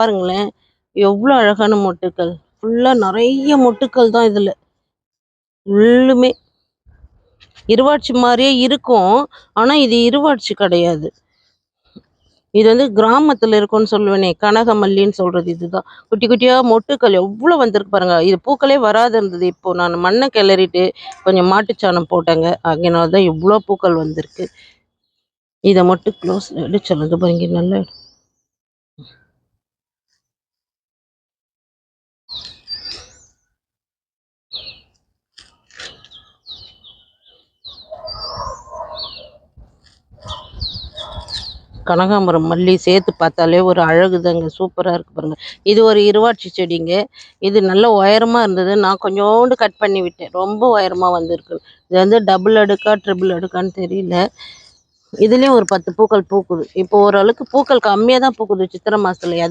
பாருங்களேன். எவ்வளோ அழகான மொட்டுக்கள். ஃபுல்லாக நிறைய மொட்டுக்கள் தான் இதில். ஃபுல்லுமே. இருவாட்சி மாதிரியே இருக்கும். ஆனால் இது இருவாட்சி கிடையாது. இது வந்து கிராமத்தில் இருக்கும்னு சொல்லுவேனே. கனகமல்லின்னு சொல்கிறது இதுதான். குட்டி குட்டியாக மொட்டுக்கள் எவ்வளோ வந்திருக்கு பாருங்க. இது பூக்களே வராது இருந்தது. இப்போ நான் மண்ணை கிளறிட்டு கொஞ்சம் மாட்டுச்சாணம் போட்டேங்க. அதனால தான் இவ்வளோ பூக்கள் வந்திருக்கு. இதை மட்டும் க்ளோஸில் எடுத்து பாருங்க. நல்ல கனகாம்பரம் மல்லி சேர்த்து பார்த்தாலே ஒரு அழகுதாங்க. சூப்பராக இருக்கு பாருங்கள் இது ஒரு இருவாட்சி செடிங்க. இது நல்ல உயரமாக இருந்தது. நான் கொஞ்சோண்டு கட் பண்ணி விட்டேன். ரொம்ப உயரமாக வந்திருக்கு. இது வந்து டபுள் அடுக்கா ட்ரிபிள் அடுக்கான்னு தெரியல. இதுலேயும் ஒரு பத்து பூக்கள் பூக்குது. இப்போ ஓரளவுக்கு பூக்கள் கம்மியாக தான் பூக்குது. சித்திரை மாதத்துல அது